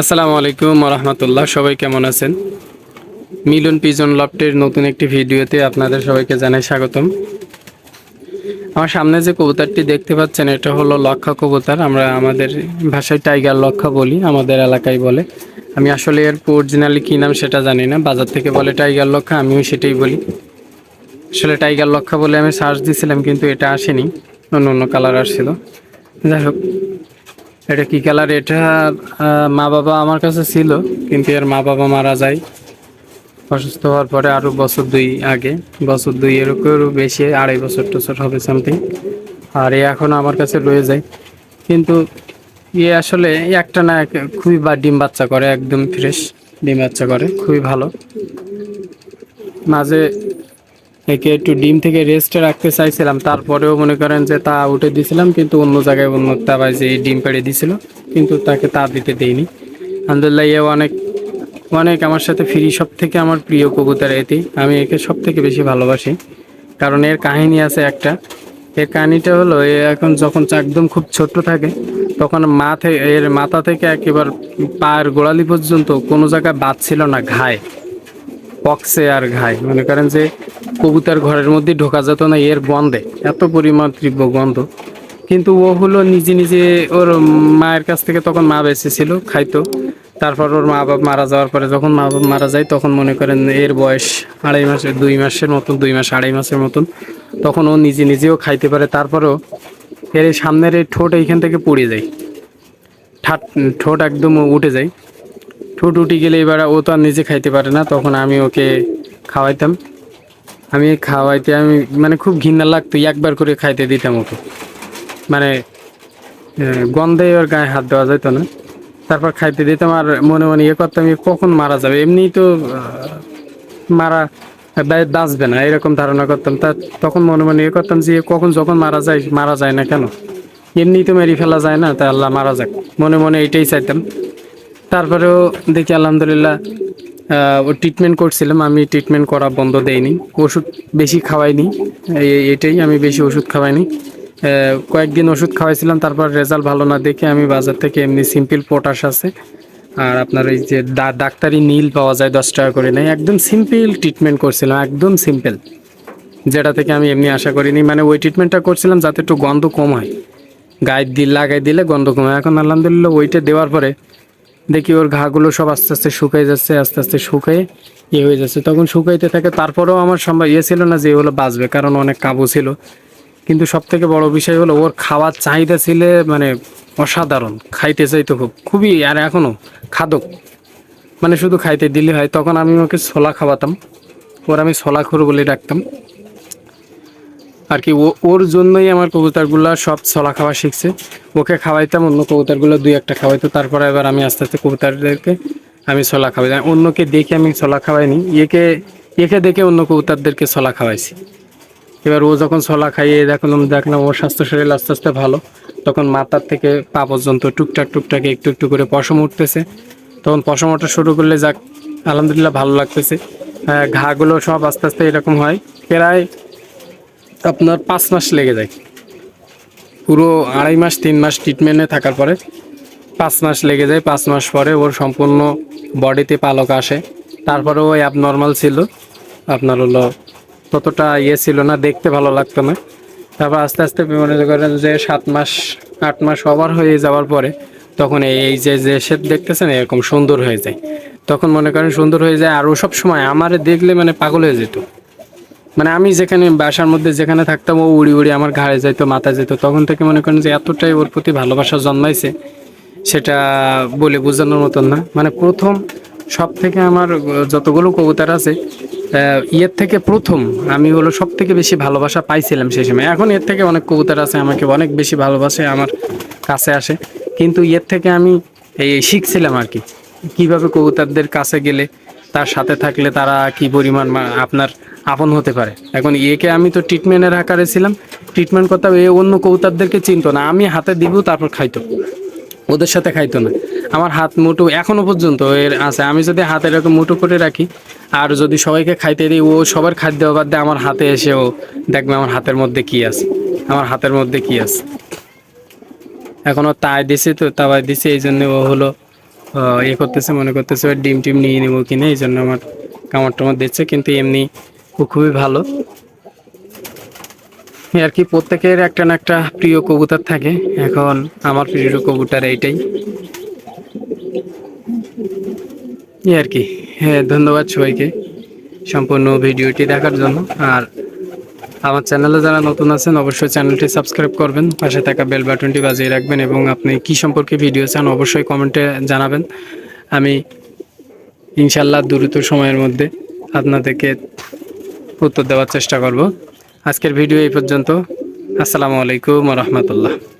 আসসালামু আলাইকুম রহমতুল্লাহ সবাই কেমন আছেন? মিলন পিজন লফটের নতুন একটি ভিডিওতে আপনাদের সবাইকে জানাই স্বাগতম। আমার সামনে যে কবুতারটি দেখতে পাচ্ছেন, এটা হলো লক্ষা কবুতার। আমরা আমাদের ভাষায় টাইগার লক্ষা বলি, আমাদের এলাকায় বলে। আমি আসলে এর অরিজিনালি কী নাম সেটা জানি না, বাজার থেকে বলে টাইগার লক্ষা আমিও সেটাই বলি। আসলে টাইগার লক্ষা বলে আমি সার্চ দিয়েছিলাম কিন্তু এটা আসেনি, অন্য অন্য কালার আসছিল। যাই হোক এটা কি কালার এটা মা বাবা আমার কাছে ছিল, কিন্তু এর মা বাবা মারা যায়। অসুস্থ হওয়ার পরে আরও বছর দুই আগে, বছর দুই এরকম বেশি, আড়াই বছর টছর হবে সামথিং আর এ এখন আমার কাছে রয়ে যায়। কিন্তু ইয়ে আসলে একটা না খুবই বা ডিম বাচ্চা করে, একদম ফ্রেশ ডিম বাচ্চা করে, খুবই ভালো। মাঝে একে একটু ডিম থেকে রেস্টে রাখতে চাইছিলাম। তারপরেও মনে করেন যে তা উঠে দিয়েছিলাম কিন্তু অন্য জায়গায় অন্য তাবাই যে ডিম পেড়ে দিছিল, কিন্তু তাকে তা দিতে দেইনি। আলহামদুলিল্লাহ এ অনেক অনেক আমার সাথে ফ্রি সব থেকে আমার প্রিয় কবুতর এটি। আমি একে সব থেকে বেশি ভালোবাসি, কারণ এর কাহিনী আছে একটা। এর কাহিনীটা হলো, এ এখন যখন একদম খুব ছোট্ট থাকে, তখন মা থেকে এর মাথা থেকে একেবারে পায়ের গোড়ালি পর্যন্ত কোনো জায়গায় বাদ ছিল না, ঘায়। পক্সে আর ঘায় মনে করেন যে কবুতর ঘরের মধ্যে ঢোকা যেত না, এর গন্ধে। এত পরিমাণ তীব্র গন্ধ। কিন্তু ও হলো নিজে নিজে ওর মায়ের কাছ থেকে তখন মা বেঁচে ছিল, খাইতো। তারপর ওর মা বাবা মারা যাওয়ার পরে যখন মা বাপ মারা যায়, তখন মনে করেন এর বয়স আড়াই মাসের দুই মাসের মতন, দুই মাস আড়াই মাসের মতন। তখন ও নিজে নিজেও খাইতে পারে। তারপরেও এর সামনের এই ঠোঁট এইখান থেকে পড়ে যায়। ঠাট ঠোঁট একদম উঠে যায়। ঠোঁট উঠে গেলে এবার ও তো আর নিজে খাইতে পারে না, তখন আমি ওকে খাওয়াইতাম। আমি খাওয়াইতে, আমি মানে খুব ঘৃণা লাগতো, একবার করে খাইতে দিতাম ওকে। মানে গন্ধে ওর গায়ে হাত দেওয়া যেত না। তারপর খাইতে দিতাম আর মনে মনে ইয়ে করতাম কখন মারা যাবে? এমনিই তো মারা বাঁচবে না, এরকম ধারণা করতাম। তা তখন মনে মনে ইয়ে করতাম যে কখন যখন মারা যায় মারা যায় না কেন? এমনি তো মেরে ফেলা যায় না, তা আল্লাহ মারা যাক। মনে মনে এটাই চাইতাম। তারপরেও দেখি আলহামদুলিল্লাহ ও ট্রিটমেন্ট করছিলাম, আমি ট্রিটমেন্ট করা বন্ধ দেইনি। ওষুধ বেশি খাওয়াইনি এটাই আমি বেশি ওষুধ খাওয়াইনি। কয়েকদিন ওষুধ খাওয়াইছিলাম, তারপর রেজাল্ট ভালো না দেখে আমি বাজার থেকে এমনি সিম্পল পটাশ আছে। আর আপনার এই যে ডাক্তারি নীল পাওয়া যায়, দশ টাকা করে নেই একদম সিম্পল ট্রিটমেন্ট করছিলাম, একদম সিম্পল যেটা থেকে আমি এমনি আশা করিনি মানে ওই ট্রিটমেন্টটা করছিলাম যাতে একটু গন্ধ কম হয়। গায়ে দিল, লাগাই দিলে গন্ধ কম হয়। এখন আলহামদুলিল্লাহ ওইটা দেওয়ার পরে দেখি ওর ঘাগুলো সব আস্তে আস্তে শুকাই যাচ্ছে, আস্তে আস্তে শুকাই ইয়ে হয়ে যাচ্ছে। তখন শুকাইতে থাকে, তারপরেও আমার সম্ভব ইয়ে ছিল না যে এগুলো বাঁচবে, কারণ অনেক কাবু ছিল। কিন্তু সব থেকে বড় বিষয় হলো, ওর খাওয়ার চাহিদা ছিল মানে অসাধারণ, খাইতে চাইতো খুব, খুবই, আর এখনও খাদক। মানে শুধু খাইতে দিলে হয়, তখন আমি ওকে ছোলা খাওয়াতাম। ওর আমি ছোলা খোর বলে ডাকতাম। আর কি, ও ওর জন্যই আমার কবুতরগুলো সব ছলা খাওয়া শিখছে। ওকে খাওয়াইতাম, অন্য কবুতরগুলো দুই একটা খাওয়াইতো, তারপরে এবার আমি আস্তে আস্তে কবুতরদেরকে আমি ছলা খাওয়াই। অন্যকে দেখে আমি ছলা খাওয়াইনি, একে একে দেখে অন্য কবুতরদেরকে ছলা খাওয়াইছি। এবার ও যখন ছলা খাইয়ে দেখলাম দেখলাম ওর স্বাস্থ্য শরীর আস্তে আস্তে ভালো। তখন মাথার থেকে পা পর্যন্ত টুকটাক টুকটাক একটু একটু করে পশম উঠতেছে। তখন পশম ওঠা শুরু করলে যাক, আলহামদুলিল্লাহ ভালো লাগতেছে। ঘাগুলো সব আস্তে আস্তে এরকম হয়। প্রায় আপনার পাঁচ মাস লেগে যায়। পুরো আড়াই মাস, তিন মাস ট্রিটমেন্টে থাকার পরে পাঁচ মাস লেগে যায়, পাঁচ মাস পরে ওর সম্পূর্ণ বডিতে পালক আসে। তারপরে ওই অ্যাপ নর্মাল ছিল, আপনার হলো ততটা ইয়ে ছিল না, দেখতে ভালো লাগতো না। তারপর আস্তে আস্তে মনে করেন যে সাত মাস, আট মাস ওভার হয়ে যাওয়ার পরে তখন এই যে যে শেপ দেখতেছেন, এরকম সুন্দর হয়ে যায়। তখন মনে করেন সুন্দর হয়ে যায়, আর ও সব সময় আমারে দেখলে মানে পাগল হয়ে যেত। মানে আমি যেখানে বাসার মধ্যে যেখানে থাকতাম, ও উড়ি উড়ি আমার ঘাড়ে যাইতো, মাথায় যেত তখন থেকে মনে করেন যে এতটাই ওর প্রতি ভালোবাসা জন্মাইছে, সেটা বলে বোঝানোর মতন না। মানে প্রথম সব থেকে আমার যতগুলো কবুতর আছে ইয়ের থেকে প্রথম আমি হলো সব থেকে বেশি ভালোবাসা পাইছিলাম সেই সময়। এখন এর থেকে অনেক কবুতর আছে, আমাকে অনেক বেশি ভালোবাসে, আমার কাছে আসে। কিন্তু এর থেকে আমি এই শিখছিলাম আর কি, কীভাবে কবুতরদের কাছে গেলে, তার সাথে থাকলে তারা কি পরিমাণ আপনার আপন হতে পারে। এখন একে আমি তো ট্রিটমেন্টের আকারে ছিলাম। ট্রিটমেন্ট করতাম, এ অন্য কবুতরদেরকে চিনতো না। আমি হাতে দিব, তারপর খাইতো। ওদের সাথে খাইতো না। আমার হাত মুঠো এখনও পর্যন্ত এর আছে। আমি যদি হাতে এরকম মুঠো করে রাখি, আর যদি সবাইকে খাইতে দিই, ও সবার খাদ্য বাদ দিয়ে আমার হাতে এসে ও দেখবে আমার হাতের মধ্যে কি আছে। আমার হাতের মধ্যে কি আছে। এখনও তাই দিছে তো তাওয়াই দিছে। এই জন্য ও হলো ইয়ে করতেছে, মনে করতেছে ডিম টিম নিয়ে নেব কিনা। এই জন্য আমার কামড় টামড় দিচ্ছে। কিন্তু এমনি খুবই ভালো। আর কি, প্রত্যেকের একটা না একটা প্রিয় কবুতর থাকে। এখন আমার প্রিয় কবুতর এইটাই। এই আর কি হ্যাঁ ধন্যবাদ সবাইকে সম্পূর্ণ ভিডিওটি দেখার জন্য। আর আমার চ্যানেলে যারা নতুন আছেন, অবশ্যই চ্যানেলটি সাবস্ক্রাইব করবেন, পাশে থাকা বেল বাটনটি বাজিয়ে রাখবেন এবং আপনি কি সম্পর্কে ভিডিও চান অবশ্যই কমেন্টে জানাবেন। আমি ইনশাল্লাহ দ্রুত সময়ের মধ্যে আপনাদেরকে উত্তর দেওয়ার চেষ্টা করব। আজকের ভিডিও এই পর্যন্ত। আসসালামু আলাইকুম রহমতুল্লাহ।